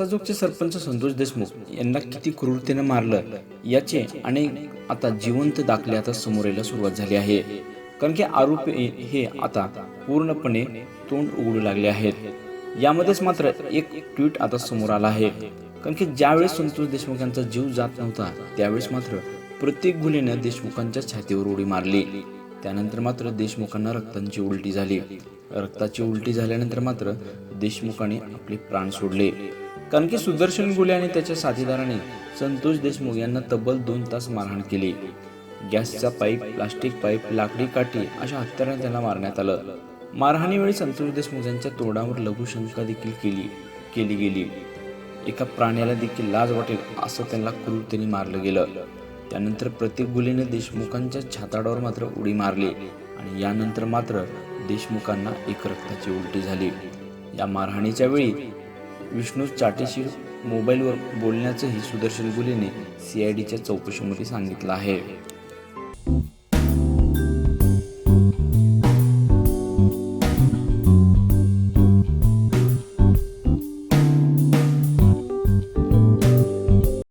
साजूकचे सरपंच संतोष देशमुख यांना किती क्रूरतेने मारलं याचे अनेक आता जिवंत दाखले आता समोर यायला सुरुवात झाली आहे. कारण की आरोपी हे आता पूर्णपणे तोंड उघडू लागले आहेत. यामध्येच मात्र एक ट्विट आता समोर आला आहे. कारण की ज्यावेळेस संतोष देशमुख यांचा जीव जात नव्हता त्यावेळेस मात्र प्रत्येक गुन्ह्यानं देशमुखांच्या छातीवर उडी मारली. त्यानंतर मात्र देशमुखांना रक्तांची उलटी झाली. रक्ताची उलटी झाल्यानंतर मात्र देशमुखांनी आपले प्राण सोडले. कारण की सुदर्शन गुले आणि त्याच्या साथीदाराने संतोष देशमुख यांना तब्बल दोन तास मारहाण केली. गॅसचा पाईप प्लास्टिक पाईप लाकडी काठी अशा हत्याराने त्यांना मारण्यात आलं. मारहाणीवेळी संतोष देशमुख यांच्या तोंडावर लघुशंका देखील केली केली गेली. एका प्राण्याला देखील लाज वाटेल असं त्यांना क्रूरतेने मारलं गेलं. त्यानंतर प्रत्येक गुलीने देशमुखांच्या छाताडावर मात्र उडी मारली आणि यानंतर मात्र देशमुखांना एक रक्ताची उलटी झाली. या मारहाणीच्या वेळी विष्णू चाटेशी मोबाईलवर बोलण्याचंही सुदर्शन गुलेने सीआयडीच्या चौकशीमध्ये सांगितलं आहे.